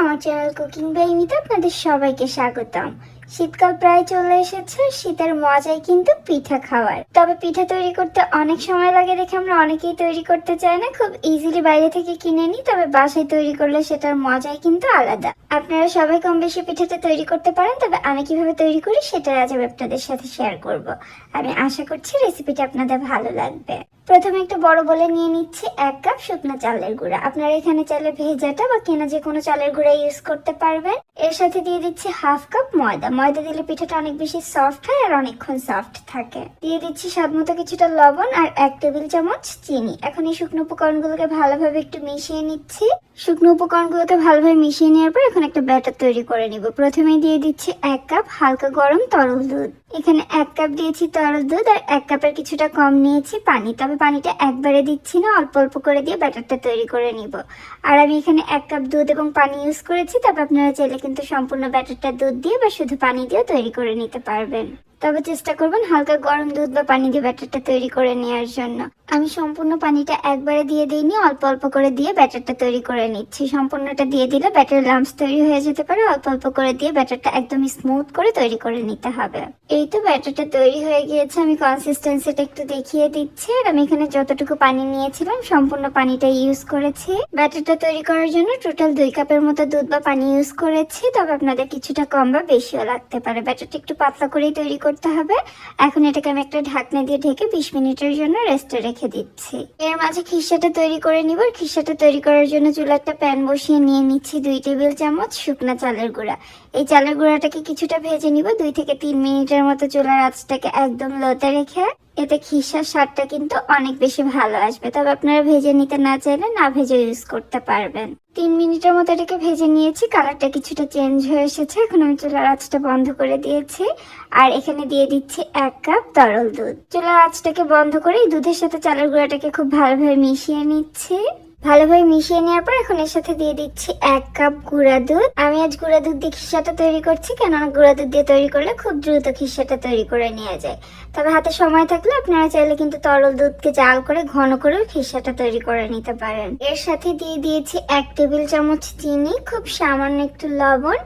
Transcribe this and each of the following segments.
আমার channel cooking by আপনাদের সবাইকে স্বাগতম। শীতকাল প্রায় চলে এসেছে, শীতের মজাই কিন্তু পিঠা খাওয়ার। তবে পিঠা তৈরি করতে অনেক সময় লাগে দেখে আমরা অনেকেই তৈরি করতে চাই না, খুব ইজিলি বাইরে থেকে কিনে নিই, তবে বাসায় তৈরি করলে সেটার মজাই কিন্তু আলাদা। আপনারা সবাই কম বেশি পিঠাটা তৈরি করতে পারেন, তবে আমি কীভাবে তৈরি করি সেটা আজ আমি আপনাদের সাথে শেয়ার করব। আমি আশা করছি রেসিপিটা আপনাদের ভালো লাগবে। প্রথমে একটা বড় বলে নিয়ে নিচ্ছি এক কাপ শুকনো চালের গুঁড়া। আপনারা এখানে চাইলে ভেজাটা বা কেনা যে কোনো চালের গুঁড়া ইউজ করতে পারবেন। এর সাথে দিয়ে দিচ্ছি হাফ কাপ ময়দা। ময়দা দিলে পিঠাটা অনেক বেশি সফট হয় আর অনেকক্ষণ সফট থাকে। দিয়ে দিচ্ছি স্বাদ মতো কিছুটা লবণ আর এক টেবিল চামচ চিনি। এখন এই শুকনো উপকরণগুলোকে ভালোভাবে একটু মিশিয়ে নিচ্ছি। শুকনো উপকরণগুলোকে ভালোভাবে মিশিয়ে নেওয়ার পর এখন একটা ব্যাটার তৈরি করে নিব। প্রথমে দিয়ে দিচ্ছি এক কাপ হালকা গরম তরল দুধ। এখানে এক কাপ দিয়েছি তরল দুধ আর এক কাপের কিছুটা কম নিয়েছি পানি। তবে পানিটা একবারে দিচ্ছি না, অল্প অল্প করে দিয়ে ব্যাটারটা তৈরি করে নিব। আর আমি এখানে এক কাপ দুধ এবং পানি ইউজ করেছি, তবে আপনারা চাইলে কিন্তু সম্পূর্ণ ব্যাটারটা দুধ দিয়ে বা শুধু পানি দিয়েও তৈরি করে নিতে পারবেন। তবে চেষ্টা করবেন হালকা গরম দুধ বা পানি দিয়ে ব্যাটারটা তৈরি করে নেওয়ার জন্য। আমি সম্পূর্ণ পানিটা একবারে দিয়ে দিইনি, অল্প অল্প করে দিয়ে ব্যাটারটা তৈরি করে নিচ্ছি। সম্পূর্ণটা দিয়ে দিলে ব্যাটার লাম্পস তৈরি হয়ে যেতে পারে, অল্প অল্প করে দিয়ে ব্যাটারটা একদম স্মুথ করে তৈরি করে নিতে হবে। এই তো ব্যাটারটা তৈরি হয়ে গিয়েছে, আমি কনসিস্টেন্সিটা একটু দেখিয়ে দিচ্ছি। আর আমি এখানে যতটুকু পানি নিয়েছিলাম, সম্পূর্ণ পানিটা ইউজ করেছি। ব্যাটারটা তৈরি করার জন্য টোটাল দুই কাপের মতো দুধ বা পানি ইউজ করেছি। তবে আপনাদের কিছুটা কম বা বেশিও লাগতে পারে। ব্যাটারটা একটু পাতলা করেই তৈরি করতে হবে। এখন এটাকে আমি একটা ঢাকনা দিয়ে ঢেকে বিশ মিনিটের জন্য রেস্টে রেখে দিচ্ছি। এর মাঝে খিসাটা তৈরি করে নিব। খিসাটা তৈরি করার জন্য চুলা একটা প্যান বসিয়ে নিয়ে নিচ্ছি দুই টেবিল চামচ শুকনো চালের গুঁড়া। এই চালের গুঁড়াটাকে কিছুটা ভেজে নিব। দুই থেকে তিন মিনিটের মতো চুলার আঁচটাকে একদম লোতে রেখে এতে খিসার স্বাদটা কিন্তু অনেক বেশি ভালো আসবে। তবে আপনারা ভেজে নিতে না চাইলে না ভেজে ইউজ করতে পারবেন। তিন মিনিটের মতো এটাকে ভেজে নিয়েছি, কালারটা কিছুটা চেঞ্জ হয়ে এসেছে। এখন আমি চুলার আঁচটা বন্ধ করে দিয়েছি। আর এখানে দিয়ে দিচ্ছি এক কাপ তরল দুধ। চুলার আঁচটাকে বন্ধ করে দুধের সাথে চালের গুঁড়াটাকে খুব ভালোভাবে মিশিয়ে নিচ্ছি। ভালোভাবে মিশিয়ে নেওয়ার পর এখন এর সাথে দিয়ে দিচ্ছি এক কাপ গুঁড়া দুধ। আমি আজ গুঁড়া দুধ দিয়ে খিসাটা তৈরি করছি, কেননা গুঁড়া দুধ দিয়ে তৈরি করলে খুব দ্রুত খিসাটা তৈরি করে নেওয়া যায়। তবে হাতে সময় থাকলে আপনারা চাইলে কিন্তু তরল দুধকে জাল করে ঘন করেও খিসাটা তৈরি করে নিতে পারেন। এর সাথে দিয়ে দিয়েছি এক টেবিল চামচ চিনি, খুব সামান্য একটু লবণ,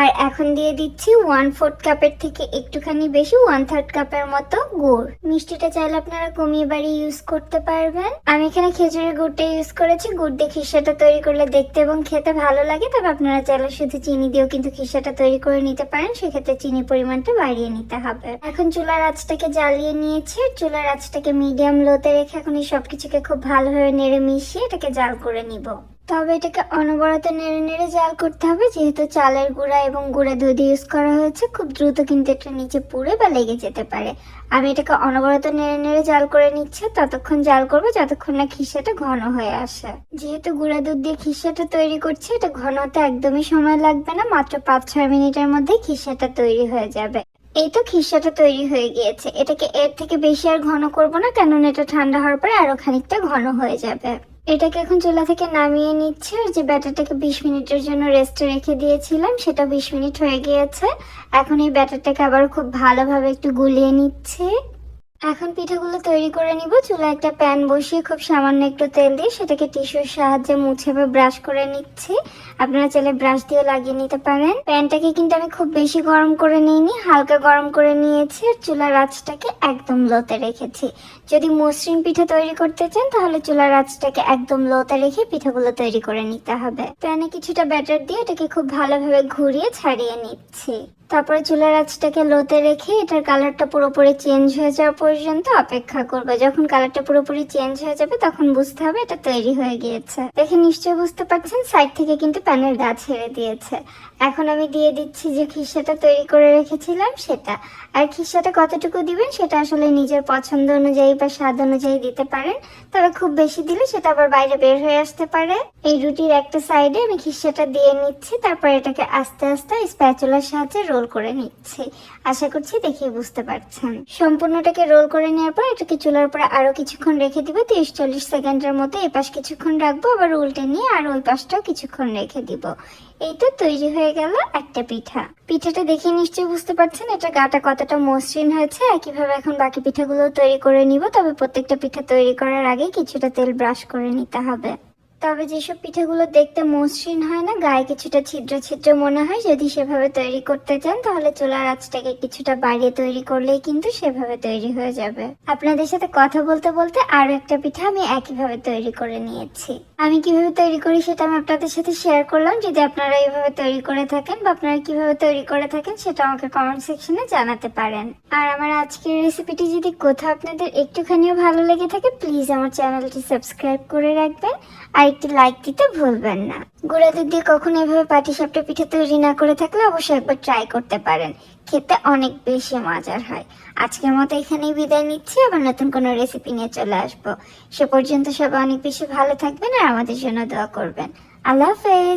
আর এখন দিয়ে দিচ্ছি ওয়ান ফোর্থ কাপের থেকে একটুখানি বেশি ওয়ান থার্ড কাপের মতো গুড়। মিষ্টিটা চাইলে আপনারা কমিয়ে বাড়ি ইউজ করতে পারবেন। আমি এখানে খেজুরের গুড়টা ইউজ করেছি গুড় দিয়ে খিসাটা তৈরি করলে দেখতে এবং খেতে ভালো লাগে। তবে আপনারা চাইলে শুধু চিনি দিয়েও কিন্তু খিসাটা তৈরি করে নিতে পারেন। সেক্ষেত্রে চিনির পরিমাণটা বাড়িয়ে নিতে হবে। এখন চুলার আঁচটাকে জ্বালিয়ে নিয়েছি। চুলার আঁচটাকে মিডিয়াম লোতে রেখে এখন এই সবকিছুকে খুব ভালোভাবে নেড়ে মিশিয়ে এটাকে জাল করে নিব। তবে এটাকে অনবরত নেড়ে নেড়ে জাল করতে হবে। যেহেতু চালের গুঁড়া এবং গুঁড়া দুধ ইউজ করা হয়েছে, খুব দ্রুত কিন্তু এটা নিচে পুড়ে বা লেগে যেতে পারে। আমি এটাকে অনবরত নেড়ে নেড়ে জাল করে নিচ্ছি। ততক্ষণ জাল করব, যতক্ষণ না খিসাটা ঘন হয়ে আসে। যেহেতু গুঁড়া দুধ দিয়ে খিসাটা তৈরি করছি, এটা ঘন হতে একদমই সময় লাগবে না। মাত্র পাঁচ ছয় মিনিটের মধ্যে খিসাটা তৈরি হয়ে যাবে। এই তো খিসাটা তৈরি হয়ে গিয়েছে। এটাকে এর থেকে বেশি আর ঘন করব না, কেননা এটা ঠান্ডা হওয়ার পরে আরও খানিকটা ঘন হয়ে যাবে। এটাকে এখন চুলা থেকে নামিয়ে নিচ্ছি। আর যে ব্যাটারটাকে বিশ মিনিটের জন্য রেস্টে রেখে দিয়েছিলাম, সেটা বিশ মিনিট হয়ে গিয়েছে। এখন এই ব্যাটারটাকে আবার খুব ভালোভাবে একটু গুলিয়ে নিচ্ছি। এখন পিঠাগুলো তৈরি করে নিব। চুলা একটা প্যান বসিয়ে খুব সামান্য একটু তেল দিয়ে সেটাকে টিস্যুর সাহায্যে মুছে বা ব্রাশ করে নিচ্ছি। আপনারা চাইলে ব্রাশ দিয়ে লাগিয়ে নিতে পারেন। প্যানটাকে কিন্তু আমি খুব বেশি গরম করে নিইনি, হালকা গরম করে নিয়েছি আর চুলার আঁচটাকে একদম লোতে রেখেছি। যদি মসৃণ পিঠা তৈরি করতে চান তাহলে চুলার আঁচটাকে একদম লোতে রেখে পিঠাগুলো তৈরি করে নিতে হবে। প্যানে কিছুটা ব্যাটার দিয়ে এটাকে খুব ভালোভাবে ঘুরিয়ে ছাড়িয়ে নিচ্ছি। তারপরে চুলার আঁচটাকে লোতে রেখে এটার কালারটা পুরোপুরি চেঞ্জ হয়ে যাওয়া পর্যন্ত অপেক্ষা করবে। যখন কালারটা পুরোপুরি চেঞ্জ হয়ে যাবে, তখন বুঝতে হবে এটা তৈরি হয়ে গিয়েছে। দেখে নিশ্চয়ই বুঝতে পারছেন, সাইড থেকে কিন্তু প্যানের গা ছেড়ে দিয়েছে। এখন আমি দিয়ে দিচ্ছি যে খিসাটা তৈরি করে রেখেছিলাম, সেটা। আর খিসাটা কতটুকু দিবেন, সেটা আসলে নিজের পছন্দ অনুযায়ী বা স্বাদ অনুযায়ী দিতে পারেন। তবে খুব বেশি দিলে সেটা আবার বাইরে বের হয়ে আসতে পারে। এই রুটির একটা সাইডে আমি খিসাটা দিয়ে নিচ্ছি, তারপর এটাকে আস্তে আস্তে স্প্যাচুলার সাহায্যে রোল করে নিচ্ছি। আশা করছি দেখিয়ে বুঝতে পারছেন। সম্পূর্ণটাকে রোল করে নেওয়ার পর এটাকে চুলার উপরে আরও কিছুক্ষণ রেখে দিব। তিরিশ চল্লিশ সেকেন্ডের মতো এই পাশ কিছুক্ষণ রাখব, আবার উল্টে নিয়ে আর ওই পাশটাও কিছুক্ষণ রেখে দিব। এই তো তৈরি হয়ে গেল একটা পিঠা। পিঠাটা দেখে নিশ্চয়ই বুঝতে পারছেন এটা গাটা কতটা মসৃণ হয়েছে। একইভাবে এখন বাকি পিঠাগুলো তৈরি করে নিব, তবে প্রত্যেকটা পিঠা তৈরি করার আগে কিছুটা তেল ব্রাশ করে নিতে হবে। তবে যেসব পিঠেগুলো দেখতে মসৃণ হয় না, গায়ে কিছুটা ছিদ্র ছিদ্র মনে হয়, যদি সেভাবে তৈরি করতে চান, তাহলে চোলা আঁচটাকে কিছুটা বাড়িয়ে তৈরি করলেই কিন্তু সেভাবে তৈরি হয়ে যাবে। আপনাদের সাথে কথা বলতে বলতে আরও একটা পিঠা আমি একইভাবে তৈরি করে নিয়েছি। আমি কীভাবে তৈরি করি সেটা আমি আপনাদের সাথে শেয়ার করলাম। যদি আপনারা এইভাবে তৈরি করে থাকেন বা আপনারা কীভাবে তৈরি করে থাকেন সেটা আমাকে কমেন্ট সেকশনে জানাতে পারেন। আর আমার আজকের রেসিপিটি যদি কোথাও আপনাদের একটুখানিও ভালো লেগে থাকে প্লিজ আমার চ্যানেলটি সাবস্ক্রাইব করে রাখবেন। আর একটি লাইক দিতে ভুলবেন না। গুঁড়া দুধ দিয়ে কখনো এভাবে পাটিসাপটা পিঠা তৈরি না করে থাকলে অবশ্যই একবার ট্রাই করতে পারেন। খেতে অনেক বেশি মজার হয়। আজকের মতো এখানেই বিদায় নিচ্ছি। আবার নতুন কোনো রেসিপি নিয়ে চলে আসব। সে পর্যন্ত সবাই অনেক বেশি ভালো থাকবেন আর আমাদের জন্য দোয়া করবেন। আল্লাহ হাফেজ।